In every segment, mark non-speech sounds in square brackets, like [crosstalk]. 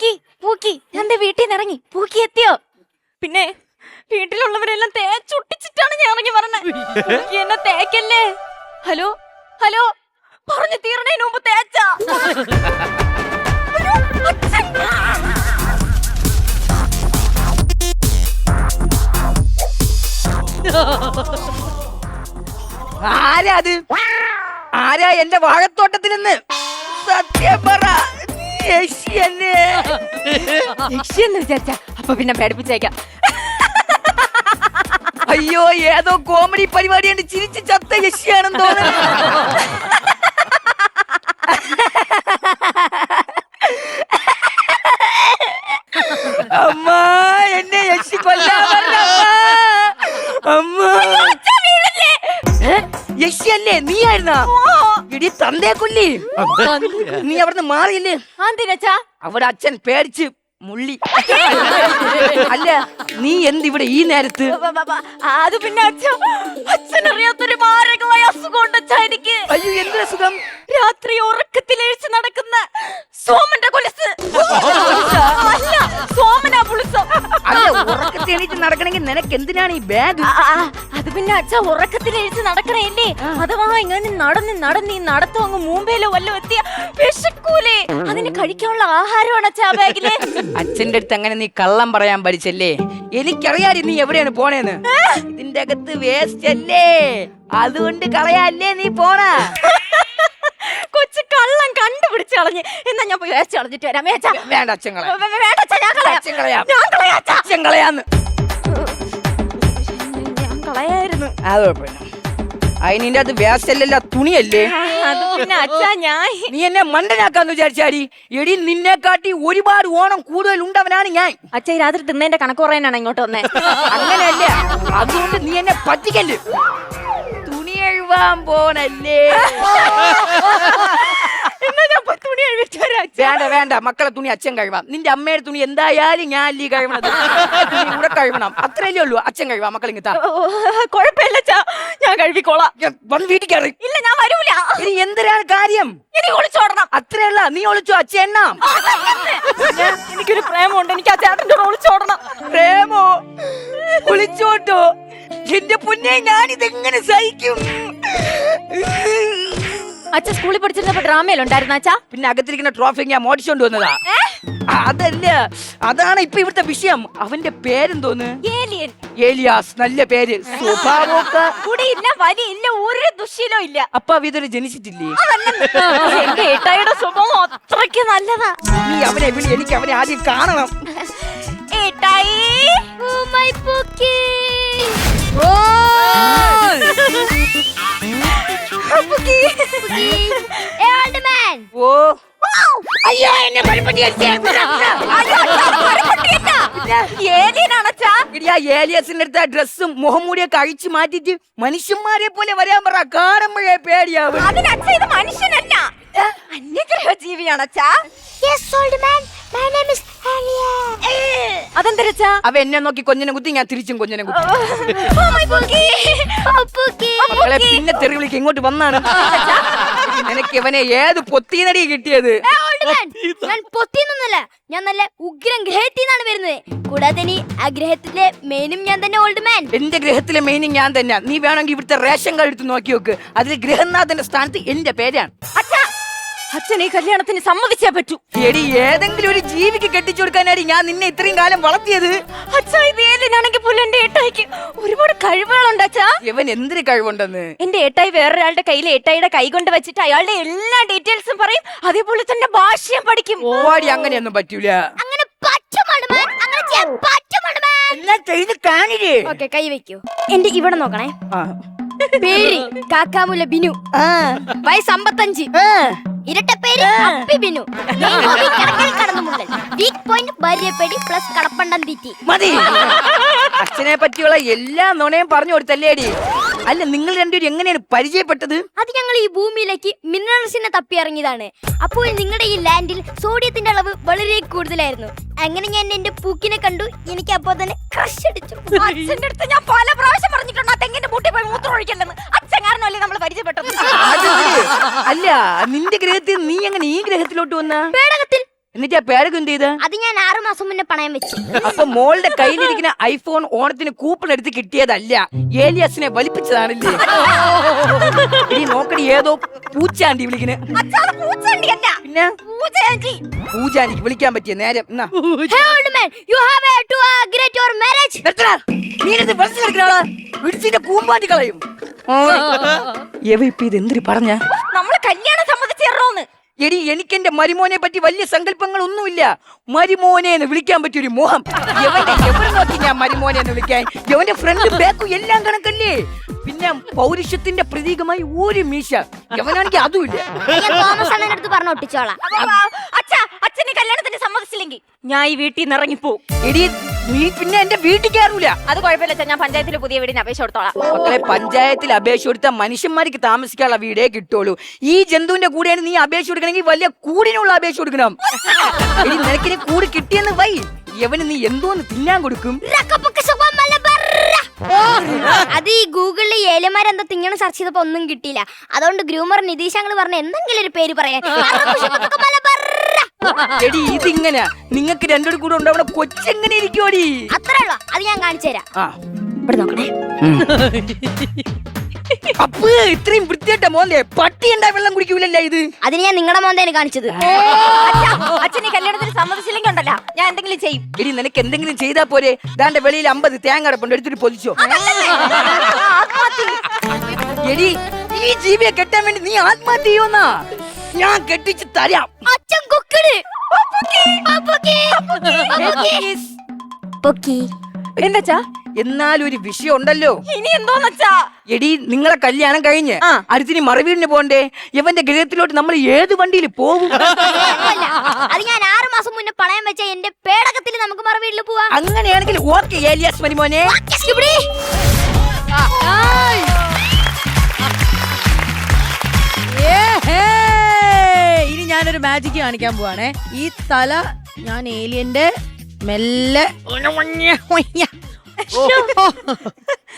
പൂക്കി പൂക്കി. എന്റെ വീട്ടിൽ നിന്ന് ഇറങ്ങി? പൂക്കി എത്തിയോ? പിന്നെ വീട്ടിലുള്ളവരെല്ലാം തേച്ചൊട്ടിച്ചിട്ടാണ് ഞാൻ ഇറങ്ങി പറഞ്ഞത് പൂക്കി എന്നെ തേക്കല്ലേ? ഹലോ? ഹലോ? പറഞ്ഞു തീരണേന് മുമ്പ് തേച്ച. ആരാ അത്? ആരാ എന്റെ വാഴത്തോട്ടത്തിൽ നിന്ന് സത്യം പറ. പിന്നെ പേടിപ്പിച്ചേക്കാം അയ്യോ ഏതോ കോമഡി പരിപാടിയാണ് ചിരിച്ച് ചത്ത യക്ഷിയാണെന്ന് തോന്നുന്നു. അമ്മ എന്നെ യക്ഷി കൊല്ലാമല്ല അമ്മ. അല്ലേ നീ ആയിരുന്നാ ഇടി തന്തേ കൊല്ലി. നീ അവിടുന്ന് മാറിയില്ലേ? എന്തിനച്ചാ അവിടെ അച്ഛൻ പേടിച്ച് മുള്ളി. അല്ല നീ എന്തിവിടെ ഈ നേരത്ത്? അത് പിന്നെ അച്ഛൻ അറിയാത്തൊരു മാരകമായ അസുഖം ഉണ്ട് അച്ഛാ എനിക്ക്. അയ്യോ എന്ത് അസുഖം? രാത്രി ഉറക്കത്തിലെഴിച്ച് നടക്കുന്ന സോമന്റെ കൊലുസ്. അല്ല സോമനാ പുളിസം. അല്ല ഉറക്കത്തിൽ എണീറ്റ് നടക്കണമെങ്കിൽ നിനക്ക് എന്തിനാണ് ഈ ബാഗ് അത് പിന്നെ അച്ഛ ഉറക്കത്തിലെഴിച്ച് നടക്കണേല്ലേ അഥവാ ഇങ്ങനെ നടന്ന് നടന്ന് ഈ നടത്തം അങ്ങ് മുമ്പേലോ വല്ലോ എത്തിയ വിശക്കൂലേ. അതിന് കഴിക്കാനുള്ള ആഹാരമാണ് അച്ഛാ ബാഗിൽ. അച്ഛന്റെ അടുത്ത് അങ്ങനെ നീ കള്ളം പറയാൻ പഠിച്ചല്ലേ? എനിക്കറിയാടി നീ എവിടെയാണ് പോണേന്ന്. ഇതിന്റെ അകത്ത് വേസ്റ്റ് അല്ലേ? അതുകൊണ്ട് കളയാല്ലേ നീ പോണ? കൊച്ചു കള്ളം കണ്ടുപിടിച്ച് കളഞ്ഞ്. എന്നാ ഞാൻ പോയി വേസ്റ്റ് കളഞ്ഞിട്ട് വരാം. വേണ്ട. അച്ഛൻ കളയാം. വേണ്ട അച്ഛൻ കളയാം. ഞാൻ കളയാം അച്ഛാ. അച്ഛൻ കളയാന്ന്. അത് കുഴപ്പമില്ല. അതിനിന്റെ അത് വേസ്റ്റല്ല തുണിയല്ലേ? അത് പിന്നെ അച്ഛാ ഞാൻ നീ എന്നെ മണ്ടനാക്കാന്ന് വിചാരിച്ചാടി. എടി നിന്നെ കാട്ടി ഒരുപാട് ഓണം കൂടുതൽ ഉണ്ടവനാണ് ഞാൻ. അച്ഛ ഈ രാത്രി തിന്നതിന്റെ കണക്ക് പറയാനാണ് ഇങ്ങോട്ട് വന്നേ. അങ്ങനെയല്ല? അതുകൊണ്ട് നീ എന്നെ പറ്റിക്കല്ലേ? തുണി എഴുവാൻ പോണല്ലേ [laughs] എന്നാ ഞാൻ പോയി തുണി അഴിച്ചിട്ട് വരാം അച്ഛാ. വേണ്ട വേണ്ട. മക്കളെ തുണി അച്ഛൻ കഴിവാം. നിന്റെ അമ്മയുടെ തുണി എന്തായാലും ഞാൻ അല്ലീ കഴിവണത്. നീ കൂടെ കഴിവണം. അത്രയല്ലേ ഉള്ളൂ. അച്ഛൻ കഴിവാം. മക്കൾ ഇങ്ങത്താ കുഴപ്പമില്ല ഞാൻ കഴുകിക്കോളാം. വന്ന് വീട്ടിൽ കയറി. ഇല്ല ഞാൻ വരൂല. ഇനി എന്തിനാണ് കാര്യം? ഇനി ഒളിച്ചോടണം അത്രയല്ല നീ ഒളിച്ചു എണ്ണാം എനിക്കൊരു പ്രേമമുണ്ട്. എനിക്ക് ആ ചേട്ടന്റെ കൂടെ ഒളിച്ചോടണം പ്രേമോ? ഒളിച്ചോട്ടോ? എന്റെ പൊന്നെ ഞാനിതെങ്ങനെ സഹിക്കും? അച്ഛൻ സ്കൂളിൽ പഠിച്ചിരുന്നപ്പോ ഡ്രാമയിലുണ്ടായിരുന്ന അച്ഛാ? പിന്നെ അകത്തിരിക്കുന്ന ട്രോഫി ഞാൻ മോടിച്ചോണ്ട് വന്നതാ. അതല്ലേ അതല്ല? അതാണ് ഇപ്പൊ ഇവിടുത്തെ വിഷയം. അവന്റെ പേരെന്തോന്ന്? ഏലിയൻ. ഏലിയാസ്. നല്ല പേര്. സ്വഭാവമൊക്കെ. കുടിയില്ല വലിയില്ല ഒരു ദുശീലവും ഇല്ല. അപ്പൊ ഇതൊരു ജനിച്ചിട്ടില്ലേ? എന്റെ ഏട്ടായിയുടെ സ്വഭാവം അത്രയ്ക്ക് നല്ലതാ. നീ അവനെ വിളി എനിക്ക് അവനെ ആദ്യം കാണണം. ഏട്ടായി. പൂക്കി. ഓ. അയ്യോ എന്നെ ഏലിയസിന്റെ അടുത്ത് ഡ്രസ്സും മുഖംമൂടിയൊക്കെ അഴിച്ചു മാറ്റിട്ട് മനുഷ്യന്മാരെ പോലെ വരാൻ പറ. കാണുമ്പോഴേ പേടിയാവും. അതിനച്ഛ ഇത് മനുഷ്യനല്ല. അന്യഗ്രഹ ജീവിയാണച്ചാ അതെന്തരച്ചാ? അവ എന്നെ നോക്കി കൊഞ്ഞിനെ കുത്തി ഞാൻ തിരിച്ചും കൊഞ്ഞിനെ കുത്തി. മക്കളെ പിന്നെ തെറി വിളിക്ക് ഇങ്ങോട്ട് വന്നാണ്. നിനക്ക് ഇവനെ ഏത് പൊത്തീനടി കിട്ടിയത്? ഞാൻ പൊത്തിന്നല്ല ഞാൻ നല്ല ഉഗ്രം ഗ്രഹത്തിന്നാണ് വരുന്നത്. കൂടാതെ ഇനി ആ ഗ്രഹത്തിലെ മെയിനും ഞാൻ തന്നെ ഓൾഡ് മാൻ എന്റെ ഗ്രഹത്തിലെ മെയിനും ഞാൻ തന്നെ നീ വേണമെങ്കിൽ ഇവിടുത്തെ റേഷൻ കാർഡ് എടുത്ത് നോക്കി നോക്ക്. അതിൽ ഗ്രഹനാഥന്റെ സ്ഥാനത്ത് എന്റെ പേരാണ്. അച്ഛാ അച്ഛൻ ഈ കല്യാണത്തിന് സമ്മതിച്ചേ പറ്റൂ. എടി ഏതെങ്കിലും ഒരു ജീവിക്ക് കെട്ടിച്ചു കൊടുക്കാനായി ഞാൻ നിന്നെ ഇത്രയും കാലം വളർത്തിയത്. അച്ഛാ ഇത് ഏലിനാണെങ്കിൽ പോലും എന്റെ ഏട്ടായിക്ക് ഒരുപാട് കഴിവുകളുണ്ട് അച്ഛാ. ഇവൻ എന്തിന് കഴിവുണ്ടെന്ന്? എന്റെ ഏട്ടായി വേറൊരാളുടെ കയ്യിൽ ഏട്ടായിയുടെ കൈ കൊണ്ട് വെച്ചിട്ട് അയാളുടെ എല്ലാ ഡീറ്റെയിൽസും പറയും. അതേപോലെ തന്നെ ഭാഷയും പഠിക്കും. ഓടി അങ്ങനെയൊന്നും പറ്റൂല. അങ്ങനെ കൈ വെക്കൂ. എന്റെ ഇവിടെ നോക്കണേ. പേര് കാക്കാമുല ബിനു. വയസ്സ് അമ്പത്തഞ്ച്. ഇരട്ട പേര് അപ്പി ബിനു. കടന്നുമുള്ളൽ വീക്ക് പോയിന്റ് ഭാര്യപ്പേടി പ്ലസ് കടപ്പണ്ടം തീറ്റി. മതി. അച്ഛനെ പറ്റിയുള്ള എല്ലാ നുണയും പറഞ്ഞു കൊടുത്തല്ലേടി. അല്ല നിങ്ങൾ രണ്ടുപേരും എങ്ങനെയാണ് പരിചയപ്പെട്ടത്? അത് ഞങ്ങൾ ഈ ഭൂമിയിലേക്ക് മിനറൽസിനെ തപ്പി ഇറങ്ങിയതാണ്. അപ്പോൾ നിങ്ങളുടെ ഈ ലാൻഡിൽ സോഡിയത്തിന്റെ അളവ് വളരെ കൂടുതലായിരുന്നു. അങ്ങനെ ഞാൻ എന്റെ പൂക്കിനെ കണ്ടു. എനിക്ക് അപ്പോൾ തന്നെ ക്രഷ് അടിച്ചു. അച്ഛന്റെ അടുത്ത് ഞാൻ പല പ്രാവശ്യം പറഞ്ഞിട്ടുണ്ട് ആ തെങ്ങിന്റെ മൂട്ടി പോയി മൂത്രം ഒഴിക്കല്ലെന്ന്. അച്ഛൻ കാരണമല്ലേ നമ്മൾ പരിചയപ്പെട്ടത്. അല്ല നിന്റെ ഗ്രഹത്തിൽ നീ എങ്ങനെ ഈ ഗ്രഹത്തിലോട്ട് വന്ന? പേടകത്തിൽ എന്നിട്ട് ആ പേരൊക്കെ എന്ത് ചെയ്ത്? അത് ഞാൻ ആറു മാസം മുന്നേ പണയം വെച്ചു. അപ്പൊ മോളുടെ കയ്യിലിരിക്കുന്ന ഐഫോൺ ഓണത്തിന് കൂപ്പൺ എടുത്ത് കിട്ടിയതല്ല. ഏലിയസിനെ വലിപ്പിച്ചതാണല്ലേ. ഇനി നോക്കണി ഏതോ പൂച്ചാണ്ടി വിളിക്കണേ. പിന്നെ? പൂജാണ്ടിക്ക് വിളിക്കാൻ പറ്റിയ നേരം. have uh, കളയും. എവ ഇപ്പൊ ഇത് എന്തിരി പറഞ്ഞ? നമ്മൾ കല്യാണം സമ്മതിച്ചേറോന്ന് എടി എനിക്ക് എന്റെ മരുമോനെ പറ്റി വലിയ സങ്കല്പങ്ങൾ ഒന്നുമില്ല മരുമോനെ എന്ന് വിളിക്കാൻ പറ്റിയ ഒരു മോഹം. എവന്റെ എവിടെ നോക്കി ഞാൻ മരുമോനെ എന്ന് വിളിക്കാൻ? എവന്റെ ഫ്രണ്ട് ബാക്കു എല്ലാം കണക്കല്ലേ? പിന്നെ പൗരുഷത്തിന്റെ പ്രതീകമായി ഒരു മീശ. എവനാണെങ്കിൽ അതുമില്ല ഞാൻ തോമസ് അടുത്ത് പറഞ്ഞു ഒട്ടിച്ചോളാം. അച്ഛന് കല്യാണത്തിന് സമ്മതിച്ചില്ലെങ്കിൽ ഞാൻ ഈ വീട്ടിൽ നിന്ന് ഇറങ്ങിപ്പോ എടി നീ പിന്നെ എന്റെ വീട്ടിൽ കയറൂല അത് കുഴപ്പമില്ല അച്ഛാ ഞാൻ പഞ്ചായത്തിൽ പുതിയ വീടിന് അപേക്ഷ കൊടുത്തോളാം. മക്കളെ പഞ്ചായത്തിൽ അപേക്ഷ കൊടുത്ത മനുഷ്യന്മാർക്ക് താമസിക്കാനുള്ള വീടേ കിട്ടുള്ളൂ. ഈ ജന്തുവിന്റെ കൂടെ നീ അപേക്ഷ കൊടുക്കണമെങ്കിൽ വലിയ കൂടിനുള്ള അപേക്ഷ കൊടുക്കണം. ഇനി നിനക്കിനി കൂട് കിട്ടിയെന്ന് വൈ. എവന് നീ എന്തോന്ന് തിന്നാൻ കൊടുക്കും? റക്കപ്പൊക്കെ സുഖം മലബറ. അത് ഈ ഗൂഗിളിൽ ഏലമാരെന്താ തിങ്ങണം സെർച്ച് ചെയ്തപ്പോ ഒന്നും കിട്ടിയില്ല. അതുകൊണ്ട് ഗ്രൂമർ നിതീഷ് അങ്ങൾ പറഞ്ഞ എന്തെങ്കിലും ഒരു പേര് പറയാൻ. അറക്കുശുപത്തൊക്കെ മല ബർറ. എടി ഇതിങ്ങനെയാ നിങ്ങൾക്ക് രണ്ടോട് കൂടെ ഉണ്ടാവണ കൊച്ചെങ്ങനെ ഇരിക്കുവടി? അത്രേ ഉള്ളൂ. അത് ഞാൻ കാണിച്ചു തരാം. ആ. ഇവിടെ നോക്കണേ. [laughs] അപ്പ് ഇത്രയും വൃത്തിയായിട്ട മോന്റെ പട്ടി എന്താ വെള്ളം കുടിക്കൂലല്ല ഇത്? അതിന് ഞാൻ നിങ്ങളുടെ മോന്തേനെ കാണിച്ചത്. അച്ഛാ, അച്ഛൻ ഈ കല്യാണത്തിന് സമ്മതിച്ചില്ലെങ്കിൽ ഉണ്ടല്ലോ ഞാൻ എന്തെങ്കിലും ചെയ്യും. എടി നിനക്ക് എന്തെങ്കിലും ചെയ്താ പോരെ. ദാന്റെ വെളിയിൽ അമ്പത് തേങ്ങ അടപ്പുണ്ട് എടുത്തിട്ട് പൊതിച്ചോ. എടി ഈ ജീവിയെ കെട്ടാൻ വേണ്ടി നീ ആത്മഹത്യ ചെയ്യുമെന്നാ ഞാൻ കെട്ടിച്ച് തരാം. അച്ഛൻ കുക്കട്. അപ്പുക്കി. അപ്പുക്കി. പൊക്കി എന്താച്ചാ എന്നാലും ഒരു വിഷയം ഉണ്ടല്ലോ ഇനി എന്തോന്നച്ചാ? എടി നിങ്ങളെ കല്യാണം കഴിഞ്ഞ് ആ. മറുവീടിന് പോണ്ടേ? ഇവന്റെ ഗൃഹത്തിലോട്ട് നമ്മൾ ഏത് വണ്ടിയിൽ പോകും. അത് ഞാൻ ആറ് മാസം മുന്നേ പണയം വെച്ച എന്റെ പേടകത്തിൽ നമുക്ക് മറ പോവാ. അങ്ങനെയാണെങ്കിൽ ഓക്കെ ഏലിയാസ് മരിമോനെ ഇനി ഞാനൊരു മാജിക് കാണിക്കാൻ പോവാണേ. ഈ തല ഞാൻ ഏലിയന്റെ മെല്ലെ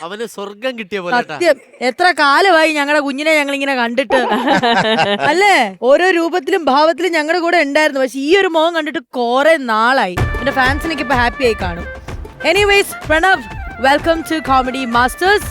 അവന് സ്വർഗം കിട്ടിയ പോലെ. സത്യം. എത്ര കാലമായി ഞങ്ങളുടെ കുഞ്ഞിനെ ഞങ്ങൾ ഇങ്ങനെ കണ്ടിട്ട്. അല്ലേ? ഓരോ രൂപത്തിലും ഭാവത്തിലും ഞങ്ങളുടെ കൂടെ ഉണ്ടായിരുന്നു. പക്ഷെ ഈ ഒരു മോഹം കണ്ടിട്ട് കുറെ നാളായി. എന്റെ ഫാൻസിനൊക്കെ ഇപ്പൊ ഹാപ്പി ആയി കാണും. Anyways Pranav welcome to comedy masters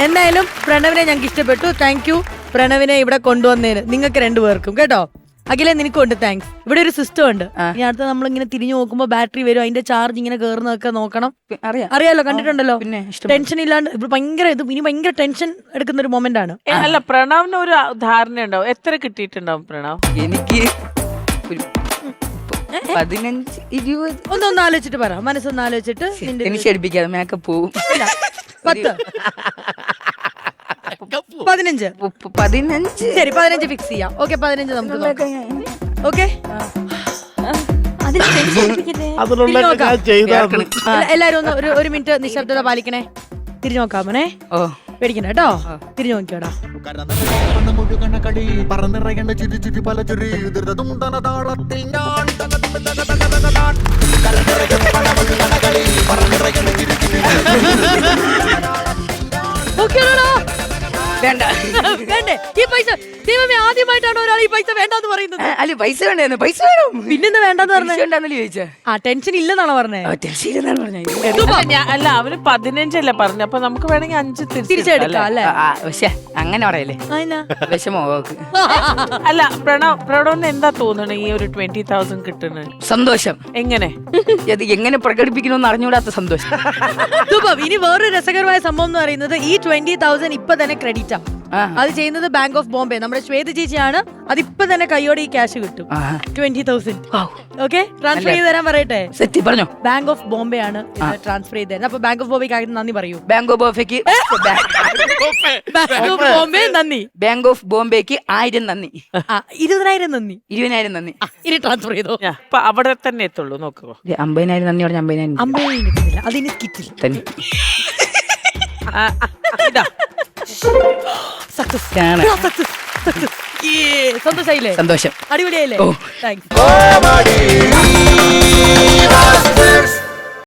എന്തായാലും പ്രണവിനെ ഞങ്ങൾക്ക് ഇഷ്ടപ്പെട്ടു. താങ്ക് യു പ്രണവിനെ ഇവിടെ കൊണ്ടുവന്നതിന്. നിങ്ങൾക്ക് രണ്ടുപേർക്കും. കേട്ടോ? അഖിലെ നിനക്കുണ്ട് താങ്ക്സ് ഇവിടെ ഒരു സിസ്റ്റം ഉണ്ട് ഇനി അടുത്ത നമ്മൾ ഇങ്ങനെ തിരിഞ്ഞു നോക്കുമ്പോ ബാറ്ററി വരും അതിന്റെ ചാർജ് ഇങ്ങനെ കയറുന്നതൊക്കെ നോക്കണം. അറിയാം. അറിയാലോ കണ്ടിട്ടുണ്ടല്ലോ? പിന്നെ ടെൻഷൻ ഇല്ലാണ്ട് ഇപ്പൊ ഭയങ്കര ഇത് ഇനി ഭയങ്കര ടെൻഷൻ എടുക്കുന്ന ഒരു മൊമെന്റ് ആണ് അല്ല പ്രണവിന് ഒരു ധാരണ ഉണ്ടാവും. എത്ര കിട്ടിയിട്ടുണ്ടാവും പ്രണവ്? എനിക്ക് പതിനഞ്ച് ഇരുപത്. ഒന്നൊന്ന് ആലോചിച്ചിട്ട് പറ. മനസ്സൊന്ന് ആലോചിച്ചിട്ട് എനിക്ക് മേക്കപ്പ് പോവും. പത്ത്. പതിനഞ്ച്. പതിനഞ്ച്. ശരി പതിനഞ്ച് ഫിക്സ് ചെയ്യാം. ഓക്കെ പതിനഞ്ച് നമുക്ക് ഓക്കെ നോക്കാം. എല്ലാരും ഒന്ന് ഒരു ഒരു മിനിറ്റ് നിശബ്ദത പാലിക്കണേ. തിരിഞ്ഞു നോക്കാമേ ഓ. പേടിക്കണ്ട കേട്ടോ. തിരിഞ്ഞു നോക്കിയോടാ. മുഴുകണ വേണ്ട. വേണ്ടേ? ഈ പൈസ ദൈവമേ ആദ്യമായിട്ടാണ് ഒരാൾ ഈ പൈസ വേണ്ടെന്ന് പറയുന്നത്? അല്ല പൈസ വേണ്ടേന്ന്. പൈസ വേണം? പിന്നെന്താ വേണ്ടെന്ന് പൈസ പറഞ്ഞേ? വേണ്ടെന്നല്ലേ ചോദിച്ചാ? ആ ടെൻഷൻ ഇല്ലെന്നാണോ പറഞ്ഞേ? ടെൻഷൻ ഇല്ലെന്നാണ് പറഞ്ഞത് അല്ല, ഞാൻ- അല്ല അവന് പതിനഞ്ചല്ലേ പറഞ്ഞു. അപ്പൊ നമുക്ക് വേണമെങ്കിൽ അഞ്ച് തിരിച്ചെടുക്കാം, അല്ലേ? പക്ഷേ അങ്ങനെ പറയല്ലേ? വിഷമോ. അല്ല പ്രണവ് പ്രണവിന് എന്താ തോന്നണേ ഈ ഒരു ട്വന്റി തൗസൻഡ് കിട്ടുന്നത്? സന്തോഷം. എങ്ങനെ? അത് എങ്ങനെ പ്രകടിപ്പിക്കണമെന്ന് അറിഞ്ഞുകൂടാത്ത സന്തോഷം. [laughs] ഇനി വേറൊരു രസകരമായ സംഭവം എന്ന് പറയുന്നത് ഈ ട്വന്റി തൗസൻഡ് ഇപ്പൊ തന്നെ ക്രെഡിറ്റ്. അത് ചെയ്യുന്നത് ബാങ്ക് ഓഫ് ബോംബെ നമ്മുടെ ശ്വേത ചേച്ചിയാണ്. അതിപ്പോ ഇപ്പൊ തന്നെ കൈയോടെ ഈ ക്യാഷ് കിട്ടും. ട്വന്റി തൗസൻഡ് ഓക്കെ ട്രാൻസ്ഫർ ചെയ്ത് തരാൻ പറയട്ടെ? സെറ്റി പറഞ്ഞു? ബാങ്ക് ഓഫ് ബോംബെ ആണ് ട്രാൻസ്ഫർ ചെയ്ത് തരുന്നത്. അപ്പൊ ബാങ്ക് ഓഫ് ബോംബെക്ക് ആയിട്ട് നന്ദി പറയൂ. ബാങ്ക് ഓഫ് ബോംബെക്ക് ബാങ്ക് ഓഫ് ബോംബെ നന്ദി. ബാങ്ക് ഓഫ് ബോംബെക്ക് ആയിരം നന്ദി. ഇരുപതിനായിരം നന്ദി. ഇരുപതിനായിരം നന്ദി. ഇനി ട്രാൻസ്ഫർ ചെയ്തോ? അപ്പൊ അവിടെ തന്നെ എത്തുള്ളൂ നോക്കുക ഇത് അമ്പതിനായിരം നന്ദി പറഞ്ഞ അമ്പതിനായിരം അമ്പതിനായിരം അതിന് സ്കിറ്റിൽ തന്നെ. ഇതാ സക്സസ് ആണ്. സന്തോഷായില്ലേ? സന്തോഷം. അടിപൊളിയായില്ലേ? ഓ. താങ്ക്സ്